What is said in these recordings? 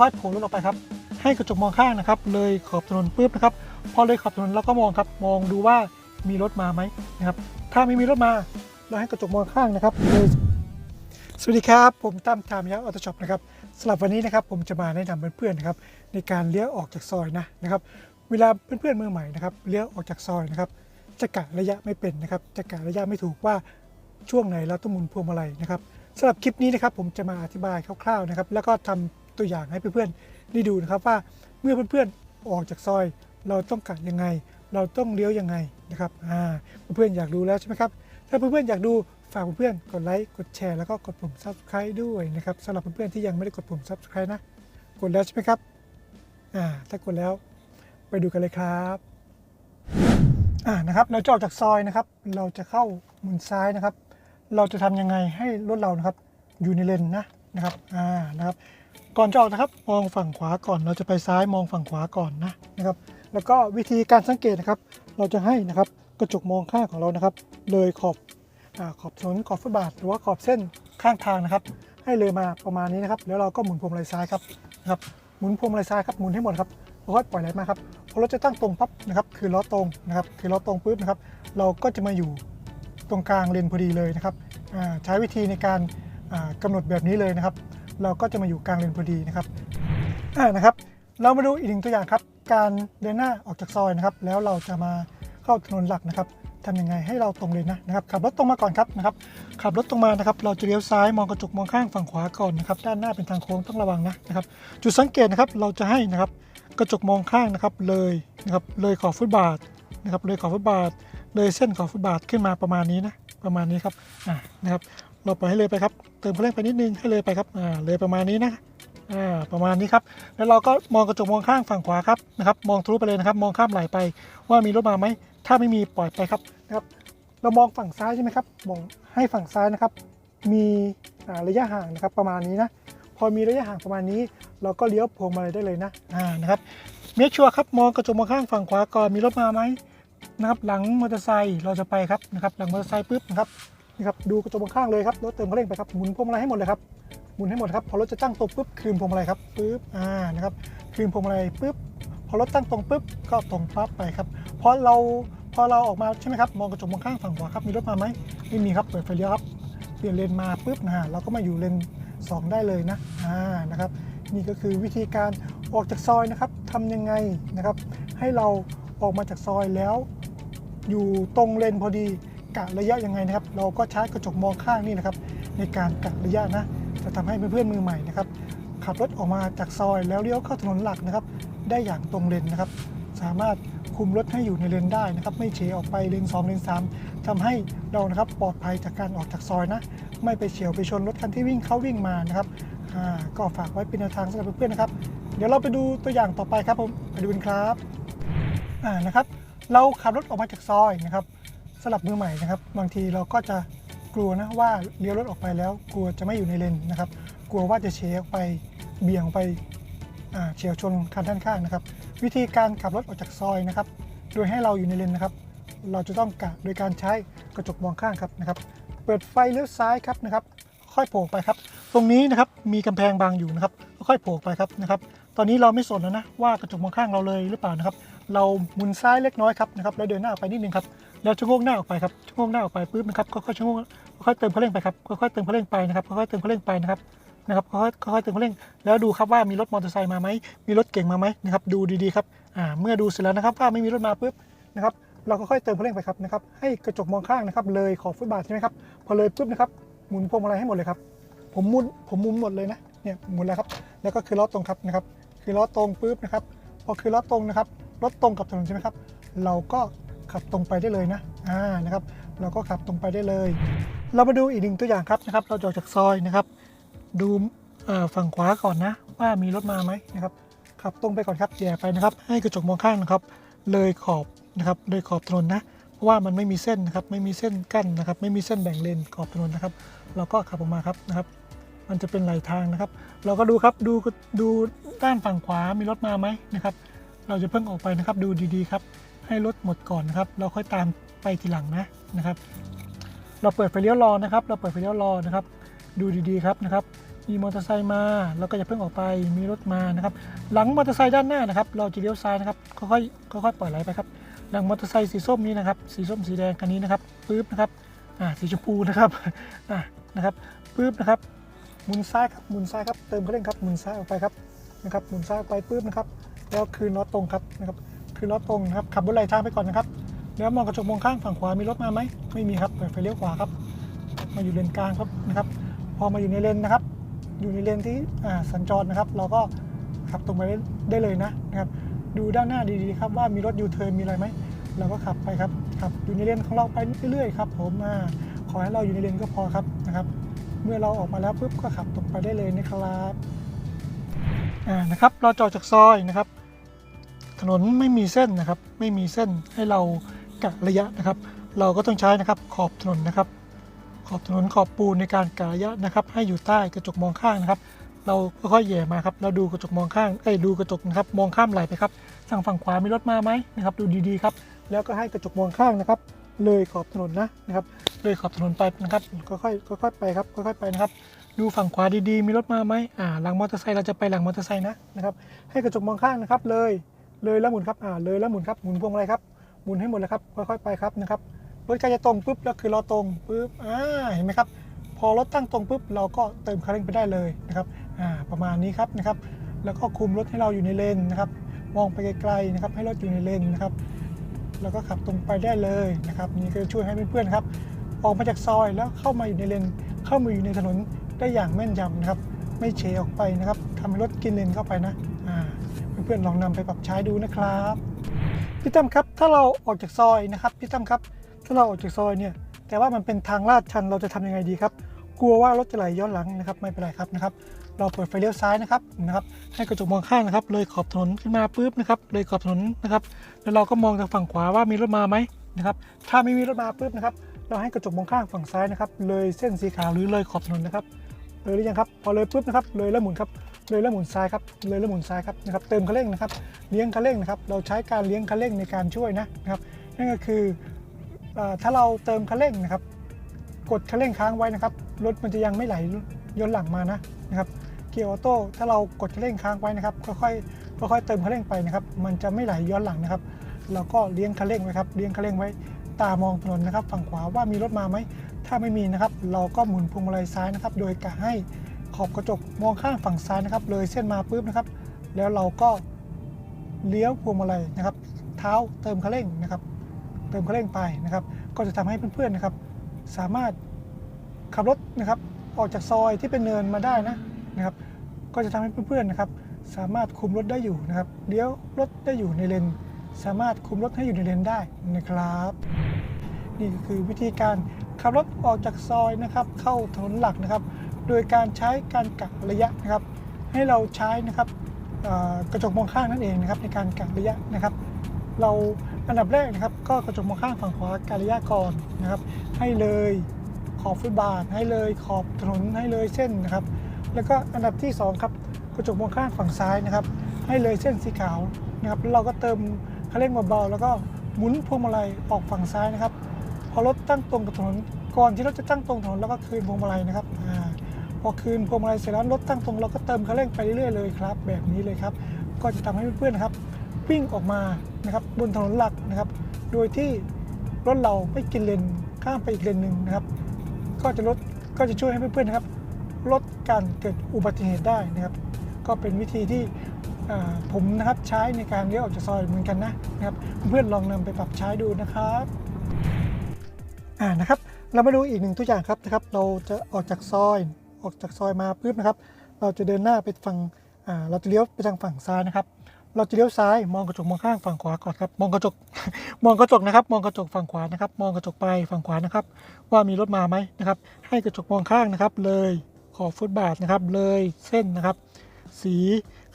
ค่อยโผล่รถออกไปครับ ให้กระจกมองข้างนะครับ เลยขอบถนนปุ๊บนะครับ พอเลยขอบถนนเราก็มองครับ มองดูว่ามีรถมาไหมนะครับ ถ้าไม่มีรถมา เราให้กระจกมองข้างนะครับเลยสวัสดีครับ ผมตั้มทามยักษ์ออโต้ช็อปนะครับสำหรับวันนี้นะครับผมจะมาแนะนำเพื่อนๆนะครับในการเลี้ยวออกจากซอยนะนะครับ เวลาเพื่อนๆมือใหม่นะครับเลี้ยวออกจากซอยนะครับจะกะระยะไม่เป็นนะครับจะกะระยะไม่ถูกว่าช่วงไหนเราต้องหมุนพวงมาลัยนะครับสำหรับคลิปนี้นะครับผมจะมาอธิบายคร่าวๆนะครับ แล้วก็ทำ ตัวอย่างให้เพื่อนๆได้ดูนะครับว่าเมื่อเพื่อนๆออกจากซอย เราต้องกะยังไง เราต้องเลี้ยวยังไงนะครับอ่าเพื่อนๆอยากดูแล้วใช่ไหมครับถ้าเพื่อนๆอยากดูฝากเพื่อนๆกดไลค์กดแชร์แล้วก็กดปุ่ม subscribe ด้วยนะครับสำหรับเพื่อนๆที่ยังไม่ได้กดปุ่ม subscribe นะกดแล้วใช่ไหมครับอ่าถ้ากดแล้วไปดูกันเลยครับอ่านะครับเราจะออกจากซอยนะครับ เราจะเข้ามุนซ้ายนะครับ เราจะทำยังไงให้รถเรานะครับ อยู่ในเลนนะนะครับอ่านะครับ ก่อนจะออกนะครับมองฝั่งขวาก่อน เราจะไปซ้ายมองฝั่งขวาก่อนนะนะครับ แล้วก็วิธีการสังเกตนะครับ เราจะให้นะครับกระจกมองข้างของเรานะครับ เลยขอบอขอบถนนขอบฟุตบาทหรือว่าขอบเส้นข้างทางนะครับ ให้เลยมาประมาณนี้นะครับ แล้วเราก็หมุนพวงมาลัยซ้ายครับนะครับหมุนพวงมาลัยซ้ายครับหมุนให้หมดครับแล้วก็ปล่อยไหลมาครับพอรถจะตั้งตรงปั๊บนะครับ คือล้อตรงนะครับ คือล้อตรงปุ๊บนะครับ เราก็จะมาอยู่ตรงกลางเลนพอดีเลยนะครับใช้วิธีในการอ่ากำหนดแบบนี้เลยนะครับ เราก็จะมาอยู่กลางเลนพอดีนะครับอ่านะครับ เรามาดูอีกหนึ่งตัวอย่างครับ การเดินหน้าออกจากซอยนะครับ แล้วเราจะมาเข้าถนนหลักนะครับทำยังไงให้เราตรงเลนนะนะครับ ขับรถตรงมาก่อนครับนะครับ ขับรถตรงมานะครับ เราจะเลี้ยวซ้ายมองกระจกมองข้างฝั่งขวาก่อนนะครับ ด้านหน้าเป็นทางโค้งต้องระวังนะนะครับ จุดสังเกตนะครับ เราจะให้นะครับกระจกมองข้างนะครับเลยนะครับเลยขอบฟุตบาทนะครับเลยขอบฟุตบาท เลยเส้นขอบฟุตบาทขึ้นมาประมาณนี้นะประมาณนี้ครับอ่านะครับ เราปล่อยให้เลยไปครับ เติมคังไปนิดนึงให้เลยไปครับอ่าเลยประมาณนี้นะอ่าประมาณนี้ครับ แล้วเราก็มองกระจกมองข้างฝั่งขวาครับนะครับ มองทะลุไปเลยนะครับ มองข้ามไหลไป ว่ามีรถมาไหม ถ้าไม่มีปล่อยไปครับนะครับ เรามองฝั่งซ้ายใช่ไหมครับ มองให้ฝั่งซ้ายนะครับ มีอ่าระยะห่างนะครับประมาณนี้นะ พอมีระยะห่างประมาณนี้ เราก็เลี้ยวพวงมาลัยได้เลยนะอ่านะครับเมคชัวร์ครับมองกระจกมองข้างฝั่งขวาก่อนมีรถมาไหมนะครับ หลังมอเตอร์ไซค์เราจะไปครับนะครับ หลังมอเตอร์ไซค์ปุ๊บนะครับ นี่ครับดูกระจกมองข้างเลยครับรถเติมคันเร่งไปครับหมุนพวงมาลัยให้หมดเลยครับหมุนให้หมดครับพอรถจะตั้งตรงปุ๊บคืนพวงมาลัยครับปุ๊บอ่านะครับคืนพวงมาลัยปุ๊บพอรถตั้งตรงปุ๊บก็ตรงปั๊บไปครับพอเราพอเราออกมาใช่ไหมครับมองกระจกมองข้างฝั่งขวาครับมีรถมาไหมไม่มีครับเปิดไฟเลี้ยวครับเปลี่ยนเลนมาปุ๊บนะฮะเราก็มาอยู่เลน2 ได้เลยนะอ่านะครับนี่ก็คือวิธีการออกจากซอยนะครับทำยังไงนะครับ ให้เราออกมาจากซอยแล้ว อยู่ตรงเลนพอดี กะระยะยังไงนะครับ เราก็ใช้กระจกมองข้างนี่นะครับ ในการกะระยะนะ จะทำให้เพื่อนๆมือใหม่นะครับ ขับรถออกมาจากซอยแล้วเลี้ยวเข้าถนนหลักนะครับ ได้อย่างตรงเลนนะครับ สามารถคุมรถให้อยู่ในเลนได้นะครับ ไม่เฉออกไปเลน2เลน3ทำให้เรานะครับปลอดภัยจากการออกจากซอยนะ ไม่ไปเฉียวไปชนรถคันที่วิ่งเข้าวิ่งมานะครับก็ฝากไว้เป็นแนวทางสำหรับเพื่อนๆนะครับ เดี๋ยวเราไปดูตัวอย่างต่อไปครับผมไปดูกันครับอ่านะครับ เราขับรถออกมาจากซอยนะครับ สำหรับมือใหม่นะครับ บางทีเราก็จะกลัวนะว่าเลี้ยวรถออกไปแล้วกลัวจะไม่อยู่ในเลนนะครับ กลัวว่าจะเฉียวออกไปเบี่ยงไปเฉียวชนคันด้านข้างนะครับ วิธีการขับรถออกจากซอยนะครับ โดยให้เราอยู่ในเลนนะครับ เราจะต้องกะโดยการใช้กระจกมองข้างครับนะครับ เปิดไฟเลี้ยวซ้ายครับนะครับ ค่อยโผล่ไปครับ ตรงนี้นะครับมีกำแพงบางอยู่นะครับ ค่อยโผล่ไปครับนะครับ ตอนนี้เราไม่สนแล้วนะว่ากระจกมองข้างเราเลยหรือเปล่านะครับ เราหมุนซ้ายเล็กน้อยครับนะครับแล้วเดินหน้าไปนิดนึงครับ แล้วชะโงกหน้าออกไปครับชะโงกหน้าออกไปปุ๊บนะครับค่อยๆชะโงกค่อยๆเติมคันเร่งไปครับค่อยๆเติมคันเร่งไปนะครับค่อยๆเติมคันเร่งไปนะครับนะครับค่อยๆค่อยๆเติมคันเร่งแล้วดูครับว่ามีรถมอเตอร์ไซค์มาไหมมีรถเก่งมาไหมนะครับดูดีๆครับอ่าเมื่อดูเสร็จแล้วนะครับว่าไม่มีรถมาปุ๊บนะครับเราก็ค่อยเติมคันเร่งไปครับนะครับให้กระจกมองข้างนะครับเลยขอบฟุตบาทใช่ไหมครับพอเลยปุ๊บนะครับหมุนพวงมาลัยให้หมดเลยครับผมมุนผมมุนหมดเลยนะเนี่ยหมุนแล้วครับแล้วก็คือล้อตรงครับนะครับคือล้อตรงปุ๊บนะครับพอคือล้อตรงนะครับรถตรงกับถนนใช่ไหมครับเราก็ ขับตรงไปได้เลยนะอ่านะครับ เราก็ขับตรงไปได้เลย เรามาดูอีกหนึ่งตัวอย่างครับนะครับ เราจออกจากซอยนะครับ ดูฝั่งขวาก่อนนะ ว่ามีรถมาไหมนะครับขับตรงไปก่อนครับแย่ไปนะครับ ให้กระจกมองข้างนะครับ เลยขอบนะครับเลยขอบถนนนะเพราะว่ามันไม่มีเส้นนะครับ ไม่มีเส้นกั้นนะครับ ไม่มีเส้นแบ่งเลนขอบถนนนะครับ เราก็ขับออกมาครับนะครับ มันจะเป็นไหลทางนะครับ เราก็ดูครับดูดูด้านฝั่งขวามีรถมาไหมนะครับ เราจะเพิ่งออกไปนะครับ ดูดีๆครับ ให้รถหมดก่อนนะครับ เราค่อยตามไปทีหลังนะนะครับ เราเปิดไฟเลี้ยวรอนะครับ เราเปิดไฟเลี้ยวรอนะครับ ดูดีๆครับนะครับ มีมอเตอร์ไซค์มาเราก็จะเพิ่งออกไปมีรถมานะครับ หลังมอเตอร์ไซค์ด้านหน้านะครับ เราจะเลี้ยวซ้ายนะครับค่อยๆค่อยๆปล่อยไหลไปครับหลังมอเตอร์ไซค์สีส้มนี้นะครับ สีส้มสีแดงคันนี้นะครับปึ๊บนะครับอ่าสีชมพูนะครับอ่านะครับปึ๊บนะครับหมุนซ้ายครับหมุนซ้ายครับเติมคันเร่งครับหมุนซ้ายออกไปครับนะครับหมุนซ้ายไปปึ๊บนะครับแล้วคืนล้อตรงครับนะครับ คืนล้อตรงครับขับบนไหลทางไปก่อนนะครับ แล้วมองกระจกมองข้างฝั่งขวามีรถมาไหมไม่มีครับเปิดไฟเลี้ยวขวาครับมาอยู่เลนกลางครับนะครับ พอมาอยู่ในเลนนะครับ อยู่ในเลนที่สัญจรนะครับ เราก็ขับตรงไปได้เลยนะนะครับ ดูด้านหน้าดีๆครับว่ามีรถยูเทิร์นมีอะไรไหมเราก็ขับไปครับขับอยู่ในเลนของเราไปเรื่อยๆครับผมขอให้เราอยู่ในเลนก็พอครับนะครับ เมื่อเราออกมาแล้วปุ๊บก็ขับตรงไปได้เลยนะครับอ่านะครับ เราจอดจากซอยนะครับ ถนนไม่มีเส้นนะครับ ไม่มีเส้นให้เรากะระยะนะครับ เราก็ต้องใช้นะครับขอบถนนนะครับ ขอบถนนขอบปูนในการกะระยะนะครับ ให้อยู่ใต้กระจกมองข้างนะครับ เราค่อยๆแหย่มาครับเราดูกระจกมองข้างเอ้ยดูกระจกนะครับมองข้ามไหลไปครับทางฝั่งขวามีรถมาไหมนะครับ ดูดีๆครับ แล้วก็ให้กระจกมองข้างนะครับ เลยขอบถนนนะนะครับ เลยขอบถนนไปนะครับ ค่อยๆค่อยๆไปครับค่อยๆไปนะครับดูฝั่งขวาดีๆ มีรถมาไหมอ่าหลังมอเตอร์ไซค์เราจะไปหลังมอเตอร์ไซค์นะนะครับ ให้กระจกมองข้างนะครับเลย เลยแล้วหมุนครับอ่าเลยแล้วหมุนครับหมุนพวงมาลัยครับหมุนให้หมดเลยครับค่อยๆไปครับนะครับรถใกล้จะตรงปุ๊บแล้วคือเราตรงปุ๊บอ่าเห็นไหมครับ พอรถตั้งตรงปุ๊บเราก็เติมคันเร่งไปได้เลยนะครับอ่าประมาณนี้ครับนะครับ แล้วก็คุมรถให้เราอยู่ในเลนนะครับมองไปไกลๆนะครับให้รถอยู่ในเลนนะครับแล้วก็ขับตรงไปได้เลยนะครับนี่ก็ช่วยให้เพื่อนๆครับ ออกมาจากซอยแล้วเข้ามาอยู่ในเลนเข้ามาอยู่ในถนนได้อย่างแม่นยำนะครับ ไม่เฉออกไปนะครับทำให้รถกินเลนเข้าไปนะ พื่อนๆลองนำไปปรับใช้ดูนะครับพี่ตั้มครับถ้าเราออกจากซอยนะครับพี่ตั้มครับถ้าเราออกจากซอยเนี่ยแต่ว่ามันเป็นทางลาดชันเราจะทำยังไงดีครับ กลัวว่ารถจะไหลย้อนหลังนะครับไม่เป็นไรครับนะครับ เราเปิดไฟเลี้ยวซ้ายนะครับนะครับ ให้กระจกมองข้างนะครับ เลยขอบถนนขึ้นมาปุ๊บนะครับ เลยขอบถนนนะครับ แล้วเราก็มองทางฝั่งขวาว่ามีรถมาไหมนะครับ ถ้าไม่มีรถมาปุ๊บนะครับ เราให้กระจกมองข้างฝั่งซ้ายนะครับ เลยเส้นสีขาวหรือเลยขอบถนนนะครับ เลยหรือยังครับ พอเลยปุ๊บนะครับ เลยแล้วหมุนครับ เลยแล้วหมุนซ้ายครับเลยแล้วหมุนซ้ายครับนะครับเติมคันเร่งนะครับเลี้ยงคันเร่งนะครับเราใช้การเลี้ยงคันเร่งในการช่วยนะนะครับนั่นก็คือถ้าเราเติมคันเร่งนะครับ กดคันเร่งค้างไว้นะครับรถมันจะยังไม่ไหลย้อนหลังมานะนะครับเกียร์ออโต้ถ้าเรากดคันเร่งค้างไว้นะครับค่อยๆค่อยๆเติมคันเร่งไปนะครับ มันจะไม่ไหลย้อนหลังนะครับเราก็เลี้ยงคันเร่งไว้ครับเลี้ยงคันเร่งไว้ตามองถนนนะครับ ฝั่งขวาว่ามีรถมาไหมถ้าไม่มีนะครับ เราก็หมุนพวงมาลัยซ้ายนะครับ โดยกะให้ อบกระจกมองข้างฝั่งซ้ายนะครับ เลยเส้นมาปุ๊บนะครับ แล้วเราก็เลี้ยวพวงมาลัยนะครับ เท้าเติมคันเร่งนะครับ เติมคันเร่งไปนะครับ ก็จะทำให้เพื่อนๆนะครับ สามารถขับรถนะครับ ออกจากซอยที่เป็นเนินมาได้นะนะครับ ก็จะทำให้เพื่อนๆนะครับ สามารถคุมรถได้อยู่นะครับเลี้ยวรถได้อยู่ในเลนสามารถคุมรถให้อยู่ในเลนได้นะครับ นี่ก็คือวิธีการขับรถออกจากซอยนะครับ เข้าถนนหลักนะครับ โดยการใช้การกะระยะนะครับ ให้เราใช้นะครับกระจกมองข้างนั่นเองนะครับในการกะระยะนะครับ เราอันดับแรกนะครับ ก็กระจกมองข้างฝั่งขวากะระยะก่อนนะครับ ให้เลยขอบฟุตบาท ให้เลยขอบถนนให้เลยเส้นนะครับ แล้วก็อันดับที่สองครับกระจกมองข้างฝั่งซ้ายนะครับ ให้เลยเส้นสีขาวนะครับเราก็เติมคันเร่งเบาๆแล้วก็หมุนพวงมาลัยออกฝั่งซ้ายนะครับ พอรถตั้งตรงกับถนนก่อนที่รถจะตั้งตรงถนนแล้วก็คืนพวงมาลัยนะครับ พอคืนพวงมาลัยเสร็จแล้วรถตั้งตรงเราก็เติมคันเร่งไปเรื่อยๆเลยครับ แบบนี้เลยครับ ก็จะทำให้เพื่อนๆนครับ วิ่งออกมานะครับบนถนนหลักนะครับ โดยที่รถเราไม่กินเลนข้ามไปอีกเลนหนึ่งนะครับ ก็จะลดก็จะช่วยให้เพื่อนๆนะครับ ลดการเกิดอุบัติเหตุได้นะครับ ก็เป็นวิธีที่ผมนะครับใช้ในการเลี้ยวออกจากซอยเหมือนกันนะนะครับ เพื่อนลองนำไปปรับใช้ดูนะครับอ่านะครับ เรามาดูอีกหนึ่งตัวอย่างครับนะครับ เราจะออกจากซอย ออกจากซอยมาปุ๊บนะครับ เราจะเดินหน้าไปฝั่งเราจะเลี้ยวไปทางฝั่งซ้ายนะครับ เราจะเลี้ยวซ้ายมองกระจกมองข้างฝั่งขวาก่อนครับมองกระจกมองกระจกนะครับ มองกระจกฝั่งขวานะครับ มองกระจกไปฝั่งขวานะครับ ว่ามีรถมาไหมนะครับ ให้กระจกมองข้างนะครับ เลยขอบฟุตบาทนะครับเลยเส้นนะครับ สี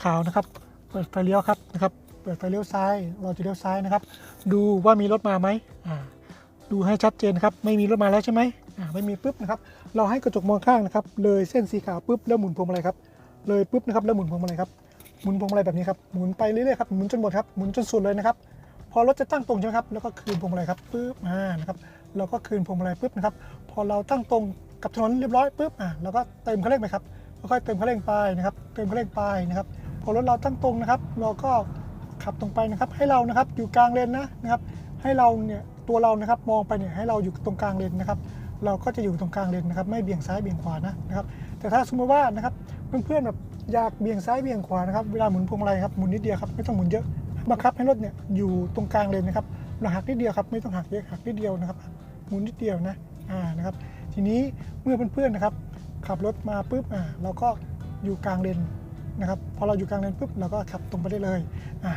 ขาวนะครับ เปิดไฟเลี้ยวครับนะครับ เปิดไฟเลี้ยวซ้าย เราจะเลี้ยวซ้ายนะครับ ดูว่ามีรถมาไหมดูให้ชัดเจนครับ ไม่มีรถมาแล้วใช่ไหม ไม่มีปุ๊บนะครับ เราให้กระจกมองข้างนะครับ เลยเส้นสีขาวปุ๊บแล้วหมุนพวงมาลัยครับ เลยปุ๊บนะครับแล้วหมุนพวงมาลัยครับ หมุนพวงมาลัยแบบนี้ครับ หมุนไปเรื่อยๆครับ หมุนจนหมดครับ หมุนจนสุดเลยนะครับ พอรถจะตั้งตรงใช่ไหมครับ แล้วก็คืนพวงมาลัยครับปุ๊บ อ่า นะครับ เราก็คืนพวงมาลัยปุ๊บนะครับ พอเราตั้งตรงกับถนนเรียบร้อยปุ๊บ อ่าเราก็เติมคันเร่งไปครับค่อยๆเติมคันเร่งไปนะครับ เติมคันเร่งไปนะครับ พอรถเราตั้งตรงนะครับ เราก็ขับตรงไปนะครับ ให้เรานะครับอยู่กลางเลนนะนะครับ ให้เราเนี่ยตัวเรานะครับมองไปเนี่ยให้เราอยู่ตรงกลางเลนนะครับ เราก็จะอยู่ตรงกลางเลนนะครับไม่เบี่ยงซ้ายเบี่ยงขวานะนะครับแต่ถ้าสมมติว่านะครับเพื่อนๆแบบอยากเบี่ยงซ้ายเบี่ยงขวานะครับเวลาหมุนพวงมาลัยครับหมุนนิดเดียวครับไม่ต้องหมุนเยอะบังคับให้รถเนี่ยอยู่ตรงกลางเลนนะครับเราหักนิดเดียวครับไม่ต้องหักเยอะหักนิดเดียวนะครับหมุนนิดเดียวนะอ่านะครับทีนี้เมื่อเพื่อนๆนะครับ ขับรถมาปุ๊บอ่าเราก็อยู่กลางเลนนะครับพอเราอยู่กลางเลนปุ๊บเราก็ขับตรงไปได้เลยอ่า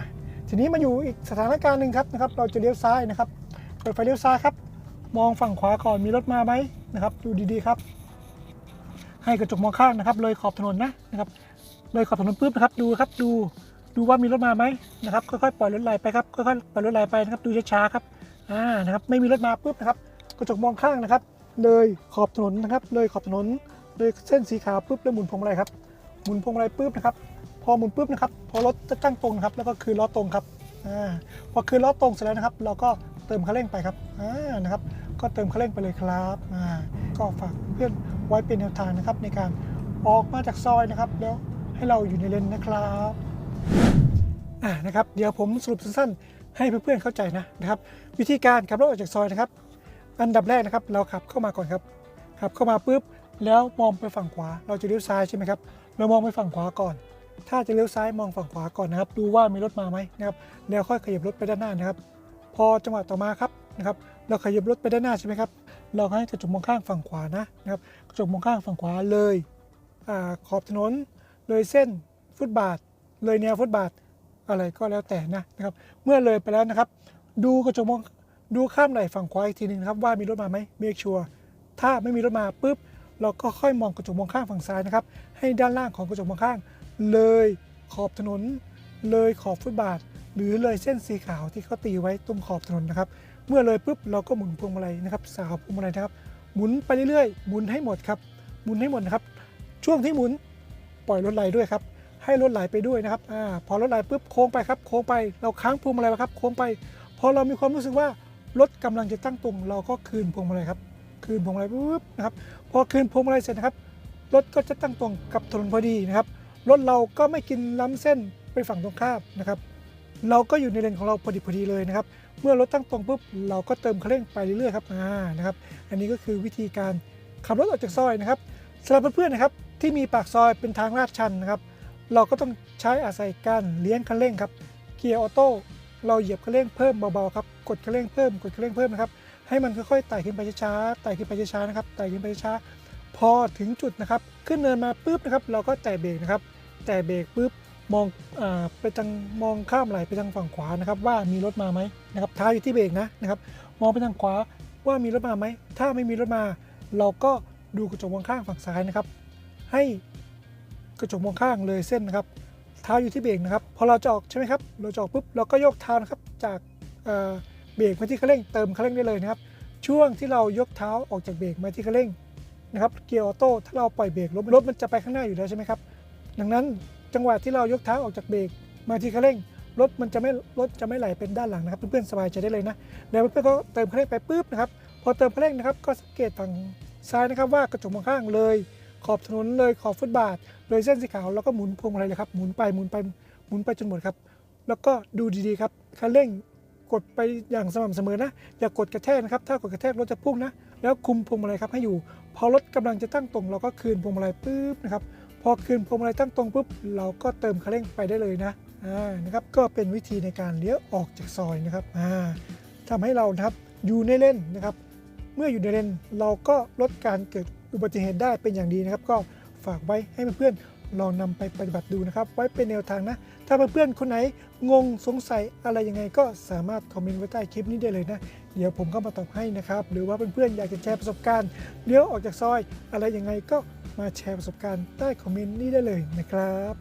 ทีนี้มาอยู่อีกสถานการณ์หนึ่งครับนะครับเราจะเลี้ยวซ้ายนะครับเปิดไฟเลี้ยวซ้ายครับ มองฝั่งขวาก่อนมีรถมาไหมนะครับ ดูดีๆครับ ให้กระจกมองข้างนะครับ เลยขอบถนนนะนะครับ เลยขอบถนนปุ๊บนะครับ ดูครับดูดูว่ามีรถมาไหมนะครับค่อยๆปล่อยรถไหลไปครับค่อยๆปล่อยรถไหลไปนะครับ ดูช้าๆครับอ่านะครับ ไม่มีรถมาปุ๊บนะครับ กระจกมองข้างนะครับ เลยขอบถนนนะครับ เลยขอบถนนเลยเส้นสีขาวปุ๊บแล้วหมุนพวงมาลัยครับหมุนพวงมาลัยปุ๊บนะครับ พอหมุนปุ๊บนะครับ พอรถจะตั้งตรงครับ แล้วก็คืนล้อตรงครับอ่าพอคืนล้อตรงเสร็จแล้วนะครับ เราก็ เติมคันเร่งไปครับอ่านะครับ ก็เติมคันเร่งไปเลยครับอ่าก็ฝากเพื่อนไว้เป็นแนวทางนะครับ ในการออกมาจากซอยนะครับ แล้วให้เราอยู่ในเลนนะครับอ่านะครับ เดี๋ยวผมสรุปสั้นๆ ให้เพื่อนๆเข้าใจนะนะครับ วิธีการขับรถออกจากซอยนะครับ อันดับแรกนะครับ เราขับเข้ามาก่อนครับขับเข้ามาปุ๊บแล้วมองไปฝั่งขวา เราจะเลี้ยวซ้ายใช่ไหมครับ เรามองไปฝั่งขวาก่อน ถ้าจะเลี้ยวซ้ายมองฝั่งขวาก่อนนะครับ ดูว่ามีรถมาไหมนะครับ แล้วค่อยขยับรถไปด้านหน้านะครับ พอจังหวะต่อมาครับนะครับเราขยับรถไปด้านหน้าใช่ไหมครับเราให้กระจกมองข้างฝั่งขวานะนะครับกระจกมองข้างฝั่งขวาเลยอขอบถนน เลยเส้นฟุตบาท เลยแนวฟุตบาทอะไรก็แล้วแต่นะนะครับ เมื่อเลยไปแล้วนะครับ ดูกระจกมองดูข้ามไหล่ฝั่งขวาอีกทีหนึงครับว่ามีรถมาไหมเมคชัวร์ถ้าไม่มีรถมาปุ๊บเราก็ค่อยมองกระจกมองข้างฝั่งซ้ายนะครับ ให้ด้านล่างของกระจกมองข้าง เลยขอบถนน เลยขอบฟุตบาท หรือเลยเส้นสีขาวที่เขาตีไว้ตรงขอบถนนนะครับ เมื่อเลยปุ๊บเราก็หมุนพวงมาลัยนะครับ สาวพวงมาลัยนะครับ หมุนไปเรื่อยๆ หมุนให้หมดครับ หมุนให้หมดนะครับ ช่วงที่หมุนปล่อยรถไหลด้วยครับ ให้รถไหลไปด้วยนะครับอาพอรถไหลปุ๊บโค้งไปครับ โค้งไป เราค้างพวงมาลัยไว้ครับ โค้งไป พอเรามีความรู้สึกว่ารถกำลังจะตั้งตรง เราก็คืนพวงมาลัยครับ คืนพวงมาลัยปุ๊บนะครับ พอคืนพวงมาลัยเสร็จนะครับ รถก็จะตั้งตรงกับถนนพอดีนะครับ รถเราก็ไม่กินล้ำเส้นไปฝั่งตรงข้ามนะครับ เราก็อยู่ในเลนของเราพอดีพอดีเลยนะครับ เมื่อรถตั้งตรงปุ๊บเราก็เติมเคันเร่งไปเรื่อยๆครับอ่านะครับ อันนี้ก็คือวิธีการขับรถออกจากซอยนะครับสำหรับเพื่อนๆนะครับที่มีปากซอยเป็นทางลาดชันนะครับ เราก็ต้องใช้อาศัยการเลี้ยงคันเร่งครับเกียร์ออโต้เราเหยียบคันเร่งเพิ่มเบาๆครับกดคันเร่งเพิ่มกดคันเร่งเพิ่มนะครับให้มันค่อยๆไต่ขึ้นไปช้าๆไต่ขึ้นไปช้าๆนะครับไต่ขึ้นไปช้าๆพอถึงจุดนะครับ ขึ้นเนินมาปุ๊บนะครับ เราก็แตะเบรกนะครับ แตะเบรกปุ๊บ มองอไปทางมองข้ามไหลไปทางฝั่งขวานะครับ ว่ามีรถมาไหมนะครับเท้าอยู่ที่เบรกนะนะครับมองไปทางขวาว่ามีรถมาไหมถ้าไม่มีรถมา เราก็ดูกระจกมองข้างฝั่งซ้ายนะครับ ให้กระจกมองข้างเลยเส้นนะครับเท้าอยู่ที่เบรกนะครับพอเราจะออกใช่ไหมครับเราจะออกปุ๊บเราก็ยกเท้านะครับจากเอ่อเบรกมาที่คันเร่งเติมคันเร่งได้เลยนะครับ ช่วงที่เรายกเท้าออกจากเบรกมาที่คันเร่งนะครับเกียร์ออโต้ถ้าเราปล่อยเบรกรถรถมันจะไปข้างหน้าอยู่แล้วใช่ไหมครับดังนั้น จังหวะที่เรายกเท้าออกจากเบรกมาที่คันเร่งรถมันจะไม่รถจะไม่ไหลเป็นด้านหลังนะครับเพื่อนๆสบายใจได้เลยนะแล้วเพื่อนๆก็เติมคันเร่งไปปุ๊บนะครับพอเติมคันเร่งนะครับก็สังเกตฝั่งซ้ายนะครับว่ากระจกมองข้างเลย ขอบถนนเลยขอบฟุตบาท เลยเส้นสีขาวแล้วก็หมุนพวงมาลัยเลยครับหมุนไปหมุนไปหมุนไปจนหมดครับ แล้วก็ดูดีๆครับคันเร่งกดไปอย่างสม่ำเสมอนะ อย่ากดกระแทกนะครับ ถ้ากดกระแทกรถจะพุ่งนะ แล้วคุมพวงมาลัยครับให้อยู่ พอรถกำลังจะตั้งตรงเราก็คืนพวงมาลัยปุ๊บนะครับ พอคืนพวงมาลัยตั้งตรงปุ๊บเราก็เติมคันเร่งไปได้เลยนะอ่านะครับก็เป็นวิธีในการเลี้ยวออกจากซอยนะครับอ่าทำให้เรานะครับอยู่ในเลนนะครับ เมื่ออยู่ในเลนเราก็ลดการเกิดอุบัติเหตุได้เป็นอย่างดีนะครับ ก็ฝากไว้ให้เพื่อนๆลองนำไปปฏิบัติดูนะครับ ไว้เป็นแนวทางนะ ถ้าเพื่อนๆคนไหนงงสงสัยอะไรยังไงก็สามารถคอมเมนต์ไว้ใต้คลิปนี้ได้เลยนะ เดี๋ยวผมก็มาตอบให้นะครับ หรือว่าเพื่อนๆอยากจะแชร์ประสบการณ์เลี้ยวออกจากซอย อะไรยังไงก็ มาแชร์ประสบการณ์ใต้คอมเมนต์นี้ได้เลยนะครับ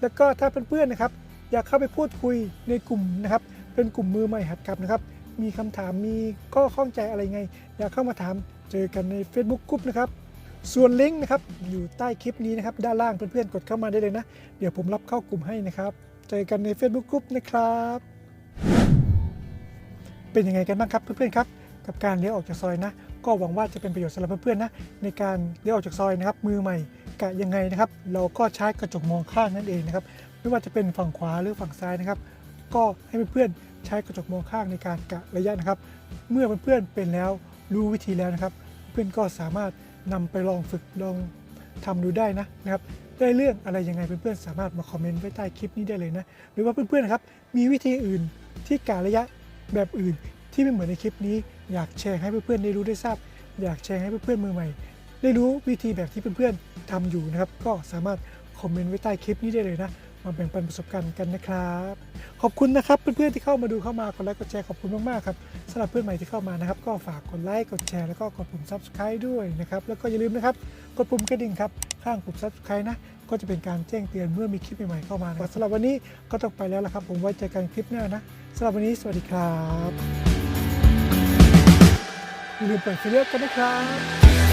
แล้วก็ถ้าเพื่อนๆนะครับ อยากเข้าไปพูดคุยในกลุ่มนะครับ เป็นกลุ่มมือใหม่หัดขับนะครับ มีคำถามมีข้อข้องใจอะไรไง อยากเข้ามาถามเจอกันใน Facebook กลุ่มนะครับส่วนลิงก์นะครับอยู่ใต้คลิปนี้นะครับ ด้านล่างเพื่อนๆกดเข้ามาได้เลยนะ เดี๋ยวผมรับเข้ากลุ่มให้นะครับ เจอกันใน Facebook กลุ่มนะครับ เป็นยังไงกันบ้างครับเพื่อนๆครับ กับการเลี้ยวออกจากซอยนะ ก็หวังว่าจะเป็นประโยชน์สำหรับเพื่อนๆนะในการเลี้ยวออกจากซอยนะครับ มือใหม่กะยังไงนะครับ เราก็ใช้กระจกมองข้างนั่นเองนะครับ ไม่ว่าจะเป็นฝั่งขวาหรือฝั่งซ้ายนะครับ ก็ให้เพื่อนๆใช้กระจกมองข้างในการกะระยะนะครับ เมื่อเพื่อนๆเป็นแล้วรู้วิธีแล้วนะครับ เพื่อนก็สามารถนำไปลองฝึกลองทำดูได้นะนะครับได้เรื่องอะไรยังไงเพื่อนๆสามารถมาคอมเมนต์ไว้ใต้คลิปนี้ได้เลยนะ หรือว่าเพื่อนๆนะครับมีวิธีอื่นที่กะระยะแบบอื่นที่ไม่เหมือนในคลิปนี้ อยากแชร์ให้เพื่อนๆได้รู้ได้ทราบ อยากแชร์ให้เพื่อนๆมือใหม่ ได้รู้วิธีแบบที่เพื่อนๆทำอยู่นะครับ ก็สามารถคอมเมนต์ไว้ใต้คลิปนี้ได้เลยนะมาแบ่งปันประสบการณ์กันนะครับ ขอบคุณนะครับเพื่อนๆที่เข้ามาดูเข้ามากดไลค์กดแชร์ขอบคุณมากๆครับสำหรับเพื่อนใหม่ที่เข้ามานะครับ ก็ฝากกดไลค์กดแชร์แล้วก็กดปุ่ม subscribe ด้วยนะครับแล้วก็อย่าลืมนะครับกดปุ่มกระดิ่งครับข้างปุ่ม subscribe นะ ก็จะเป็นการแจ้งเตือนเมื่อมีคลิปใหม่ๆเข้ามานะสำหรับวันนี้ก็ต้องไปแล้วละครับ ผมไว้เจอกันคลิปหน้านะสำหรับวันนี้สวัสดีครับ อย่าลืมเปิดไฟเลือกกันนะครับ